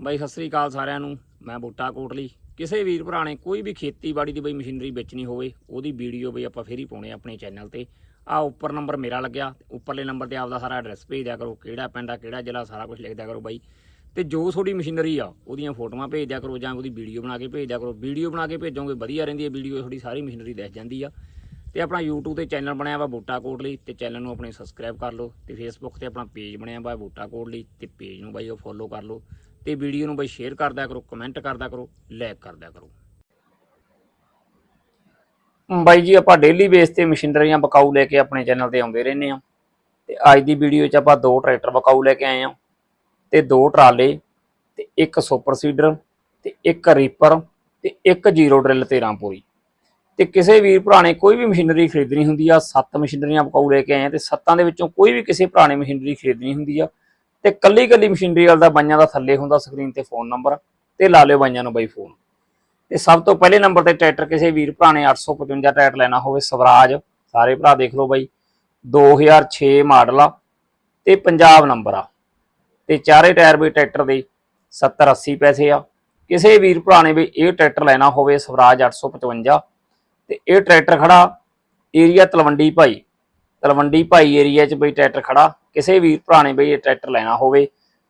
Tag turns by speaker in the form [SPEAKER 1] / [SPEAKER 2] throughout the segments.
[SPEAKER 1] ਬਾਈ, ਸਤਿ ਸ੍ਰੀ ਅਕਾਲ ਸਾਰਿਆਂ ਨੂੰ। ਮੈਂ ਬੂਟਾ ਕੋਟਲੀ। ਕਿਸੇ ਵੀਰ ਭਰਾ ਨੇ ਕੋਈ ਵੀ ਖੇਤੀਬਾੜੀ ਦੀ ਬਈ ਮਸ਼ੀਨਰੀ ਵੇਚਣੀ ਹੋਵੇ, ਉਹਦੀ ਵੀਡੀਓ ਬਈ ਆਪਾਂ ਫੇਰ ਹੀ ਪਾਉਣੇ ਆਪਣੇ ਚੈਨਲ ਤੇ। ਆ ਉੱਪਰ ਨੰਬਰ ਮੇਰਾ ਲੱਗਿਆ, ਉੱਪਰਲੇ ਨੰਬਰ ਤੇ ਆਪਦਾ ਸਾਰਾ ਐਡਰੈਸ ਭੇਜ ਦਿਆ ਕਰੋ, ਕਿਹੜਾ ਪਿੰਡ ਆ, ਕਿਹੜਾ ਜ਼ਿਲ੍ਹਾ, ਸਾਰਾ ਕੁਝ ਲਿਖ ਦਿਆ ਕਰੋ ਬਾਈ। ਤੇ ਜੋ ਤੁਹਾਡੀ ਮਸ਼ੀਨਰੀ ਆ, ਉਹਦੀਆਂ ਫੋਟੋਆਂ ਭੇਜ ਦਿਆ ਕਰੋ ਜਾਂ ਉਹਦੀ ਵੀਡੀਓ ਬਣਾ ਕੇ ਭੇਜ ਦਿਆ ਕਰੋ। ਵੀਡੀਓ ਬਣਾ ਕੇ ਭੇਜੋਗੇ, ਵਧੀਆ ਰਹਿੰਦੀ ਹੈ ਵੀਡੀਓ, ਤੁਹਾਡੀ ਸਾਰੀ ਮਸ਼ੀਨਰੀ ਦਿਖ ਜਾਂਦੀ ਆ। ਤੇ ਆਪਣਾ YouTube ਤੇ ਚੈਨਲ ਬਣਿਆ ਵਾ ਬੂਟਾ ਕੋਟਲੀ, ਤੇ ਚੈਨਲ ਨੂੰ ਆਪਣੇ ਸਬਸਕ੍ਰਾਈਬ ਕਰ ਲਓ, ਤੇ Facebook ਤੇ ਆਪਣਾ ਪੇਜ ਬਣਿਆ ਵਾ ਬੂਟਾ ਕੋਟਲੀ, ਤੇ ਪੇਜ ਨੂੰ ਬਾਈ ਉਹ ਫੋਲੋ ਕਰ ਲਓ। ਤੇ ਵੀਡੀਓ ਨੂੰ ਬਾਈ ਸ਼ੇਅਰ ਕਰਦਿਆ ਕਰੋ ਕਮੈਂਟ ਕਰਦਿਆ ਕਰੋ ਲਾਈਕ ਕਰਦਿਆ ਕਰੋ। ਬਾਈ ਜੀ, ਆਪਾਂ ਡੇਲੀ ਬੇਸ ਤੇ ਮਸ਼ੀਨਰੀਆਂ ਬਕਾਊ ਲੈ ਕੇ ਆਪਣੇ ਚੈਨਲ ਤੇ ਆਉਂਦੇ ਰਹਿੰਦੇ ਆ ਤੇ ਅੱਜ ਦੀ ਵੀਡੀਓ 'ਚ ਆਪਾਂ ਦੋ ਟਰੈਕਟਰ ਬਕਾਊ ਲੈ ਕੇ ਆਏ ਆ ਤੇ ਦੋ ਟਰਾਲੇ, ਤੇ ਇੱਕ ਸੁਪਰ ਸੀਡਰ ਤੇ ਇੱਕ ਰੀਪਰ ਤੇ ਇੱਕ ਜ਼ੀਰੋ ਡਰਿਲ 13 ਪੂਰੀ ਤੇ ਕਿਸੇ ਵੀਰ ਭਰਾ ਨੇ ਕੋਈ ਵੀ ਮਸ਼ੀਨਰੀ ਖਰੀਦਣੀ ਹੁੰਦੀ ਆ, ਸੱਤ ਮਸ਼ੀਨਰੀਆਂ ਬਕਾਊ ਲੈ ਕੇ ਆਏ ਆ ਤੇ ਸੱਤਾਂ ਦੇ ਵਿੱਚੋਂ ਕੋਈ ਵੀ ਕਿਸੇ ਭਰਾ ਨੇ ਮਸ਼ੀਨਰੀ ਖਰੀਦਣੀ ਹੁੰਦੀ ਆ ਤੇ ਕੱਲੀ ਕੱਲੀ ਮਸ਼ੀਨਰੀ ਵਾਲਾ ਦਾ ਬਾਈਆਂ ਦਾ ਥੱਲੇ ਹੁੰਦਾ ਸਕਰੀਨ ਤੇ ਫੋਨ ਨੰਬਰ ਤੇ ਲਾ ਲਿਓ ਬਾਈਆਂ ਨੂੰ ਬਾਈ ਫੋਨ। ਤੇ ਸਭ ਤੋਂ ਪਹਿਲੇ ਨੰਬਰ ਤੇ ਟਰੈਕਟਰ ਕਿਸੇ ਵੀਰ ਭਰਾ ਨੇ 855 ਟਰੈਕਟਰ ਲੈਣਾ ਹੋਵੇ, ਸਵਰਾਜ। ਸਾਰੇ ਭਰਾ ਦੇਖ ਲਓ ਬਾਈ। 2006 ਮਾਡਲ ਆ ਤੇ ਪੰਜਾਬ ਨੰਬਰ ਆ। ਤੇ ਚਾਰੇ ਟਾਇਰ ਵੀ ਟਰੈਕਟਰ ਦੇ 70 80 ਪੈਸੇ ਆ। ਕਿਸੇ ਵੀਰ ਭਰਾ ਨੇ ਵੀ ਇਹ ਟਰੈਕਟਰ ਲੈਣਾ ਹੋਵੇ, ਸਵਰਾਜ 855 ਤੇ ਇਹ ਟਰੈਕਟਰ ਖੜਾ ਏਰੀਆ ਤਲਵੰਡੀ ਭਾਈ। ਤਲਵੰਡੀ ਭਾਈ ਏਰੀਆ 'ਚ ਬਈ ਟਰੈਕਟਰ ਖੜਾ। ਕਿਸੇ ਵੀਰ ਭਰਾ ਨੇ ਬਈ ਇਹ ਟਰੈਕਟਰ ਲੈਣਾ ਹੋਵੇ,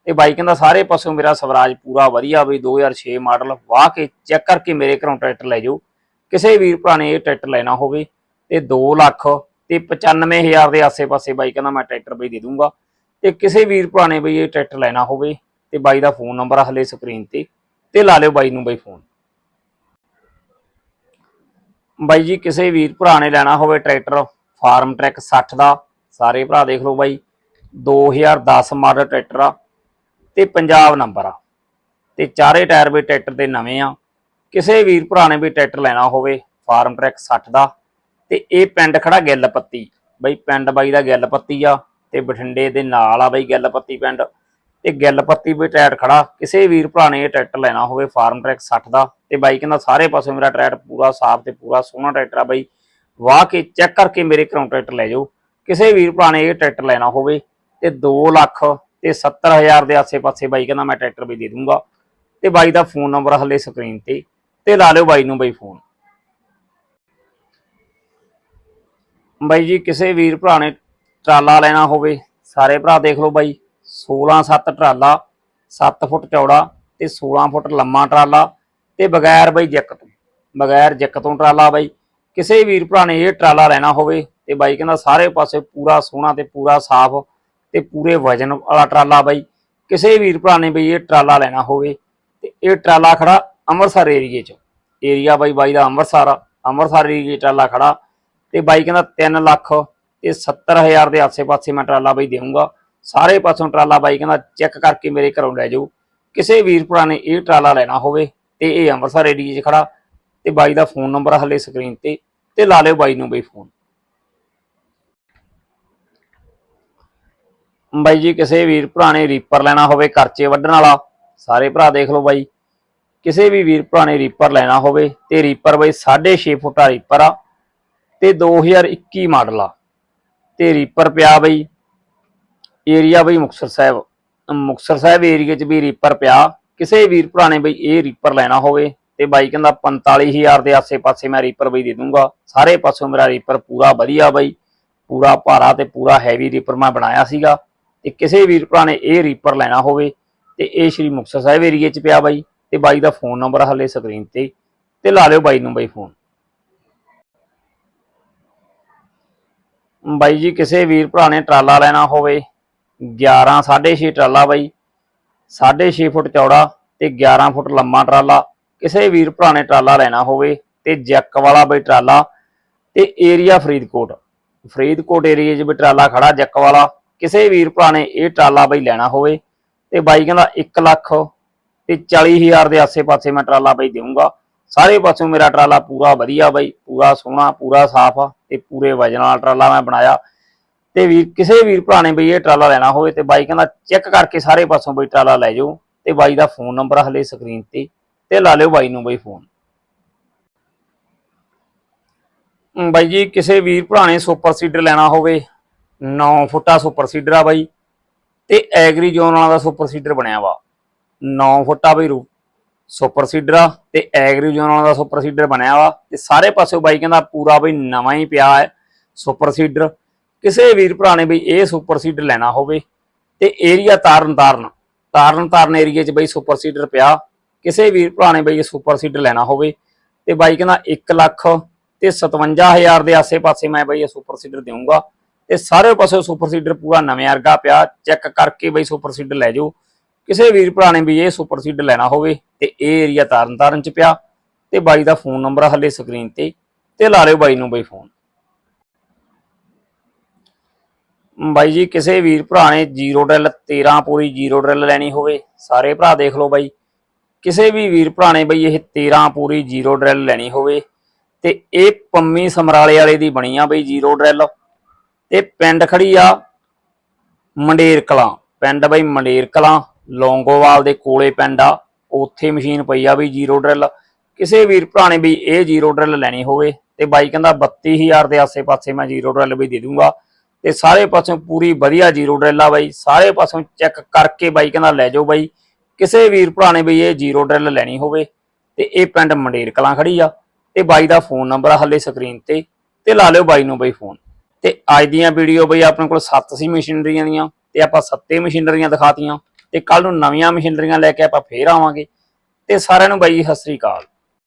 [SPEAKER 1] ਤੇ ਬਾਈ ਕਹਿੰਦਾ ਸਾਰੇ ਪਾਸੋਂ ਮੇਰਾ ਸਵਰਾਜ ਪੂਰਾ ਵਧੀਆ ਬਈ 2006 ਮਾਡਲ ਵਾਹ ਕੇ ਚੈੱਕ ਕਰਕੇ ਮੇਰੇ ਘਰੋਂ ਟਰੈਕਟਰ ਲੈ ਜਾਓ। ਕਿਸੇ ਵੀਰ ਭਰਾ ਨੇ ਇਹ ਟਰੈਕਟਰ ਲੈਣਾ ਹੋਵੇ ਤੇ 2 ਲੱਖ ਤੇ 95000 ਦੇ ਆਸੇ-ਪਾਸੇ ਬਾਈ ਕਹਿੰਦਾ ਮੈਂ ਟਰੈਕਟਰ ਬਈ ਦੇ ਦੂੰਗਾ। ਤੇ ਕਿਸੇ ਵੀਰ ਭਰਾ ਨੇ ਬਈ ਇਹ ਟਰੈਕਟਰ ਲੈਣਾ ਹੋਵੇ ਤੇ ਬਾਈ ਦਾ ਫੋਨ ਨੰਬਰ ਹਲੇ ਸਕਰੀਨ ਤੇ ਤੇ ਲਾ ਲਿਓ ਬਾਈ ਨੂੰ ਬਾਈ ਫੋਨ। ਬਾਈ ਜੀ, ਕਿਸੇ ਵੀਰ ਭਰਾ ਨੇ ਲੈਣਾ ਹੋਵੇ ਟਰੈਕਟਰ, ਫਾਰਮ ਟਰੈਕ 60 ਦਾ, ਸਾਰੇ ਭਰਾ ਦੇਖ ਲਓ ਬਾਈ। 2010 ਮਾਡਲ ਟਰੈਕਟਰ ਆ ਤੇ ਪੰਜਾਬ ਨੰਬਰ ਆ। ਤੇ ਚਾਰੇ ਟਾਇਰ ਵੀ ਟਰੈਕਟਰ ਦੇ ਨਵੇਂ ਆ। ਕਿਸੇ ਵੀਰ ਭਰਾ ਨੇ ਵੀ ਟਰੈਕਟਰ ਲੈਣਾ ਹੋਵੇ, ਫਾਰਮ ਟਰੈਕ 60 ਦਾ। ਤੇ ਇਹ ਪਿੰਡ ਖੜਾ ਗਿੱਲ ਪੱਤੀ ਬਈ ਪਿੰਡ ਬਾਈ ਦਾ ਗਿੱਲ ਪੱਤੀ ਆ ਤੇ ਬਠਿੰਡੇ ਦੇ ਨਾਲ ਆ ਬਈ ਗਿੱਲਪੱਤੀ ਪਿੰਡ। ਤੇ ਗਿੱਲਪੱਤੀ ਵੀ ਟਰੈਕਟਰ ਖੜਾ। ਕਿਸੇ ਵੀਰ ਭਰਾ ਨੇ ਇਹ ਟਰੈਕਟਰ ਲੈਣਾ ਹੋਵੇ, ਫਾਰਮ ਟਰੈਕ 60 ਦਾ। ਤੇ ਬਾਈ ਕਹਿੰਦਾ ਸਾਰੇ ਪਾਸੇ ਮੇਰਾ ਟਰੈਕਟਰ ਪੂਰਾ ਸਾਫ਼ ਤੇ ਪੂਰਾ ਸੋਹਣਾ ਟਰੈਕਟਰ ਆ ਬਾਈ। ਵਾਹ ਕੇ ਚੈੱਕ ਕਰਕੇ ਮੇਰੇ ਘਰੋਂ ਟਰੈਕਟਰ ਲੈ ਜਾਓ। ਕਿਸੇ ਵੀਰ ਭਰਾ ਨੇ ਇਹ ਟਰੈਕਟਰ ਲੈਣਾ ਹੋਵੇ ਤੇ 2 ਲੱਖ ਤੇ 70000 ਦੇ ਆਸੇ-ਪਾਸੇ ਬਾਈ ਕਹਿੰਦਾ ਮੈਂ ਟਰੈਕਟਰ ਵੀ ਦੇ ਦੂੰਗਾ। ਤੇ ਬਾਈ ਦਾ ਫੋਨ ਨੰਬਰ ਹੱਲੇ ਸਕਰੀਨ ਤੇ ਤੇ ਲਾ ਲਿਓ ਬਾਈ ਨੂੰ ਬਾਈ ਫੋਨ। ਬਾਈ ਜੀ, ਕਿਸੇ ਵੀਰ ਭਰਾ ਨੇ ਟਰਾਲਾ ਲੈਣਾ ਹੋਵੇ, ਸਾਰੇ ਭਰਾ ਦੇਖ ਲਓ ਬਾਈ। 16 7 ਟਰਾਲਾ 7 ਫੁੱਟ ਚੌੜਾ ਤੇ 16 ਫੁੱਟ ਲੰਮਾ ਟਰਾਲਾ ਤੇ ਬਗੈਰ ਬਾਈ ਜੱਕ ਤੋਂ, ਬਗੈਰ ਜੱਕ ਤੋਂ ਟਰਾਲਾ ਬਾਈ। ਕਿਸੇ ਵੀਰ ਭਰਾ ਨੇ ਇਹ ਟਰਾਲਾ ਲੈਣਾ ਹੋਵੇ ਤੇ ਬਾਈ ਕਹਿੰਦਾ ਸਾਰੇ ਪਾਸੇ ਪੂਰਾ ਸੋਹਣਾ ਤੇ ਪੂਰਾ ਸਾਫ਼ ਤੇ ਪੂਰੇ ਵਜਨ ਵਾਲਾ ਟਰਾਲਾ ਬਾਈ। ਕਿਸੇ ਵੀਰ ਭਰਾ ਨੇ ਬਈ ਇਹ ਟਰਾਲਾ ਲੈਣਾ ਹੋਵੇ ਤੇ ਇਹ ਟਰਾਲਾ ਖੜਾ ਅੰਮ੍ਰਿਤਸਰ ਏਰੀਏ 'ਚ। ਏਰੀਆ ਬਾਈ ਬਾਈ ਦਾ ਅੰਮ੍ਰਿਤਸਰ ਅੰਮ੍ਰਿਤਸਰ ਏਰੀਏ ਟਰਾਲਾ ਖੜਾ ਤੇ ਬਾਈ ਕਹਿੰਦਾ 3 ਲੱਖ ਤੇ 70000 ਦੇ ਆਸੇ-ਪਾਸੇ ਮੈਂ ਟਰਾਲਾ ਬਾਈ ਦੇਵਾਂਗਾ ਸਾਰੇ ਪਾਸੋਂ ਟਰਾਲਾ ਬਾਈ ਕਹਿੰਦਾ ਚੈੱਕ ਕਰਕੇ ਮੇਰੇ ਘਰੋਂ ਲੈ ਜਾਓ। ਕਿਸੇ ਵੀਰ ਭਰਾ ਨੇ ਇਹ ਟਰਾਲਾ ਲੈਣਾ ਹੋਵੇ ਤੇ ਇਹ ਅੰਮ੍ਰਿਤਸਰ ਏਰੀਏ 'ਚ ਖੜਾ ਤੇ ਬਾਈ ਦਾ ਫੋਨ ਨੰਬਰ ਹਲੇ ਸਕਰੀਨ ਤੇ ਤੇ ਲਾ ਲਿਓ ਬਾਈ ਨੂੰ ਬਈ ਫੋਨ। ਬਾਈ ਜੀ, ਕਿਸੇ ਵੀਰ ਭਰਾ ਨੇ ਰੀਪਰ ਲੈਣਾ ਹੋਵੇ ਖਰਚੇ ਵੱਢਣ ਵਾਲਾ, ਸਾਰੇ ਭਰਾ ਦੇਖ ਲਓ ਬਾਈ। ਕਿਸੇ ਵੀ ਵੀਰ ਭਰਾ ਨੇ ਰੀਪਰ ਲੈਣਾ ਹੋਵੇ, ਤੇ ਰੀਪਰ ਬਾਈ 6.5 ਫੁੱਟਾ ਰੀਪਰ ਆ, ਤੇ 2021 ਮਾਡਲ ਆ। ਤੇ ਰੀਪਰ ਪਿਆ ਬਾਈ ਏਰੀਆ ਬਈ ਮੁਕਤਸਰ ਸਾਹਿਬ। ਮੁਕਤਸਰ ਸਾਹਿਬ ਏਰੀਆ 'ਚ ਵੀ ਰੀਪਰ ਪਿਆ। ਕਿਸੇ ਵੀਰ ਭਰਾ ਨੇ ਬਈ ਇਹ ਰੀਪਰ ਲੈਣਾ ਹੋਵੇ, ਤੇ ਬਾਈ ਕਹਿੰਦਾ 45000 ਦੇ ਆਸੇ-ਪਾਸੇ ਮੈਂ ਰੀਪਰ ਬਈ ਦੇ ਦੂੰਗਾ। ਸਾਰੇ ਪਾਸੋਂ ਮੇਰਾ ਰੀਪਰ ਪੂਰਾ ਵਧੀਆ ਬਈ, ਪੂਰਾ ਭਾਰਾ ਤੇ ਪੂਰਾ ਹੈਵੀ ਰੀਪਰ ਮੈਂ ਬਣਾਇਆ ਸੀਗਾ। ਤੇ ਕਿਸੇ ਵੀਰ ਭਰਾ ਨੇ ਇਹ ਰੀਪਰ ਲੈਣਾ ਹੋਵੇ ਤੇ ਇਹ ਸ਼੍ਰੀ ਮੁਕਤਸਰ ਸਾਹਿਬ ਏਰੀਏ 'ਚ ਪਿਆ ਬਾਈ ਤੇ ਬਾਈ ਦਾ ਫੋਨ ਨੰਬਰ ਹਲੇ ਸਕਰੀਨ ਤੇ ਤੇ ਲਾ ਲਿਓ ਬਾਈ ਨੂੰ ਬਾਈ ਫੋਨ ਬਾਈ ਜੀ, ਕਿਸੇ ਵੀਰ ਭਰਾ ਨੇ ਟਰਾਲਾ ਲੈਣਾ ਹੋਵੇ 11 6.5 ਟਰਾਲਾ ਬਾਈ 6.5 ਫੁੱਟ ਚੌੜਾ ਤੇ 11 ਫੁੱਟ ਲੰਮਾ ਟਰਾਲਾ, ਕਿਸੇ ਵੀਰ ਭਰਾ ਨੇ ਟਰਾਲਾ ਲੈਣਾ ਹੋਵੇ ਤੇ ਜੈਕ ਵਾਲਾ ਬਈ ਟਰਾਲਾ ਤੇ ਏਰੀਆ ਫਰੀਦਕੋਟ। ਫਰੀਦਕੋਟ ਏਰੀਏ 'ਚ ਵੀ ਟਰਾਲਾ ਖੜਾ ਜੈਕ ਵਾਲਾ। ਕਿਸੇ ਵੀਰ ਭਰਾ ਨੇ ਇਹ ਟਰਾਲਾ ਬਈ ਲੈਣਾ ਹੋਵੇ ਤੇ ਬਾਈ ਕਹਿੰਦਾ 1 ਲੱਖ ਤੇ 40000 ਦੇ ਆਸੇ-ਪਾਸੇ ਮੈਂ ਟਰਾਲਾ ਬਈ ਦੇਵਾਂਗਾ ਸਾਰੇ ਪਾਸੋਂ ਮੇਰਾ ਟਰਾਲਾ ਪੂਰਾ ਵਧੀਆ ਬਈ, ਪੂਰਾ ਸੋਹਣਾ, ਪੂਰਾ ਸਾਫ਼ ਆ ਤੇ ਪੂਰੇ ਵਜਨ ਵਾਲਾ ਟਰਾਲਾ ਮੈਂ ਬਣਾਇਆ। ਤੇ ਵੀਰ ਕਿਸੇ ਵੀਰ ਭਰਾ ਨੇ ਬਈ ਇਹ ਟਰਾਲਾ ਲੈਣਾ ਹੋਵੇ ਤੇ ਬਾਈ ਕਹਿੰਦਾ ਚੈੱਕ ਕਰਕੇ ਸਾਰੇ ਪਾਸੋਂ ਬਈ ਟਰਾਲਾ ਲੈ ਜਾਓ ਤੇ ਬਾਈ ਦਾ ਫੋਨ ਨੰਬਰ ਹਲੇ ਸਕਰੀਨ ਤੇ ਤੇ ਲਾ ਲਿਓ ਬਾਈ ਨੂੰ ਬਈ ਫੋਨ। ਬਾਈ ਜੀ, ਕਿਸੇ ਵੀਰ ਭਰਾ ਨੇ ਸੁਪਰ ਸੀਡਰ ਲੈਣਾ ਹੋਵੇ 9 ਫੁੱਟਾ ਸੁਪਰ ਸੀਡਰ ਆ ਬਾਈ ਤੇ ਐਗਰੀ ਜ਼ੋਨ ਵਾਲਾ ਦਾ ਸੁਪਰ ਸੀਡਰ ਬਣਿਆ ਵਾ। 9 ਫੁੱਟਾ ਬਈ ਰੂ ਸੁਪਰ ਸੀਡਰ ਆ ਤੇ ਐਗਰੀ ਜੋਨਾਂ ਦਾ ਸੁਪਰ ਸੀਡਰ ਬਣਿਆ ਵਾ ਤੇ ਸਾਰੇ ਪਾਸੇ ਬਾਈ ਕਹਿੰਦਾ ਪੂਰਾ ਬਈ ਨਵਾਂ ਹੀ ਪਿਆ ਹੈ ਸੁਪਰ ਸੀਡਰ। ਕਿਸੇ ਵੀਰ ਭਰਾ ਨੇ ਬਈ ਇਹ ਸੁਪਰ ਸੀਡਰ ਲੈਣਾ ਹੋਵੇ ਤੇ ਏਰੀਆ ਤਾਰਨ ਤਾਰਨ ਤਾਰਨ ਤਾਰਨ ਏਰੀਏ 'ਚ ਬਈ ਸੁਪਰ ਸੀਡਰ ਪਿਆ। ਕਿਸੇ ਵੀਰ ਭਰਾ ਨੇ ਬਈ ਇਹ ਸੁਪਰ ਸੀਡਰ ਲੈਣਾ ਹੋਵੇ ਤੇ ਬਾਈ ਕਹਿੰਦਾ 1 ਲੱਖ ਤੇ 57000 ਦੇ ਆਸੇ-ਪਾਸੇ ਮੈਂ ਬਈ ਇਹ ਸੁਪਰ ਸੀਡਰ ਦੇਵਾਂਗਾ ਤੇ ਸਾਰੇ ਪਾਸੇ ਸੁਪਰ ਸੀਡਰ ਪੂਰਾ ਨਵੇਂ ਵਰਗਾ ਪਿਆ। ਚੈੱਕ ਕਰਕੇ ਬਈ ਸੁਪਰ ਸੀਡਰ ਲੈ ਜਾਓ। ਕਿਸੇ ਵੀਰ ਭਰਾ ਨੇ ਵੀ ਇਹ ਸੁਪਰ ਸੀਡਰ ਲੈਣਾ ਹੋਵੇ ਤੇ ਇਹ ਏਰੀਆ ਤਾਰਨ ਚ ਪਿਆ ਤੇ ਬਾਈ ਦਾ ਫੋਨ ਨੰਬਰ ਹੱਲੇ ਸਕਰੀਨ ਤੇ ਤੇ ਲਾ ਲਿਓ ਬਾਈ ਨੂੰ ਬਈ ਫੋਨ ਬਾਈ ਜੀ, ਕਿਸੇ ਵੀਰ ਭਰਾ ਨੇ ਜ਼ੀਰੋ ਡਰਿਲ 13 ਪੂਰੀ ਜ਼ੀਰੋ ਡਰਿਲ ਲੈਣੀ ਹੋਵੇ, ਸਾਰੇ ਭਰਾ ਦੇਖ ਲਓ ਬਾਈ। ਕਿਸੇ ਵੀ ਵੀਰ ਭਰਾ ਨੇ ਬਈ ਇਹ 13 ਪੂਰੀ ਜ਼ੀਰੋ ਡਰਿਲ ਲੈਣੀ ਹੋਵੇ ਤੇ ਇਹ ਪੰਮੀ ਸਮਰਾਲੇ ਵਾਲੇ ਦੀ ਬਣੀ ਆ ਬਈ ਜ਼ੀਰੋ ਡਰਿਲ ਤੇ ਪਿੰਡ ਖੜੀ ਆ ਮੰਡੇਰ ਕਲਾਂ। ਪਿੰਡ ਬਈ ਮੰਡੇਰ ਕਲਾਂ, ਲੌਂਗੋਵਾਲ ਦੇ ਕੋਲੇ ਪਿੰਡ ਆ। ਉੱਥੇ ਮਸ਼ੀਨ ਪਈ ਆ ਬਈ ਜ਼ੀਰੋ ਡਰਿਲ। ਕਿਸੇ ਵੀਰ ਭਰਾ ਨੇ ਵੀ ਇਹ ਜ਼ੀਰੋ ਡਰਿਲ ਲੈਣੀ ਹੋਵੇ ਤੇ ਬਾਈ ਕਹਿੰਦਾ 32000 ਦੇ ਆਸੇ-ਪਾਸੇ ਮੈਂ ਜ਼ੀਰੋ ਡਰਿਲ ਵੀ ਦੇ ਦੂੰਗਾ। ਤੇ ਸਾਰੇ ਪਾਸੋਂ ਪੂਰੀ ਵਧੀਆ ਜ਼ੀਰੋ ਡਰਿਲ ਆ ਬਾਈ। ਸਾਰੇ ਪਾਸੋਂ ਚੈੱਕ ਕਰਕੇ ਬਾਈ ਕਹਿੰਦਾ ਲੈ ਜਾਓ ਬਾਈ। ਕਿਸੇ ਵੀਰ ਭਰਾ ਨੇ ਵੀ ਇਹ ਜ਼ੀਰੋ ਡਰਿਲ ਲੈਣੀ ਹੋਵੇ ਤੇ ਇਹ ਪਿੰਡ ਮੰਡੇਰ ਕਲਾਂ ਖੜੀ ਆ। ਤੇ ਬਾਈ ਦਾ ਫੋਨ ਨੰਬਰ ਆ ਹੱਲੇ ਸਕਰੀਨ ਤੇ। ਤੇ ਲਾ ਲਿਓ ਬਾਈ ਨੂੰ ਬਾਈ ਫੋਨ। ਤੇ ਅੱਜ ਦੀਆਂ ਵੀਡੀਓ ਬਈ ਆਪਣੇ ਕੋਲ 7 ਸੀ ਮਸ਼ੀਨਰੀਆਂ ਦੀਆਂ ਤੇ ਆਪਾਂ ਸੱਤੇ ਮਸ਼ੀਨਰੀਆਂ ਦਿਖਾਤੀਆਂ ਤੇ ਕੱਲ ਨੂੰ ਨਵੀਆਂ ਮਸ਼ੀਨਰੀਆਂ ਲੈ ਕੇ ਆਪਾਂ ਫੇਰ ਆਵਾਂਗੇ। ਤੇ ਸਾਰਿਆਂ ਨੂੰ ਬਾਈ ਸਤਿ ਸ੍ਰੀ ਅਕਾਲ।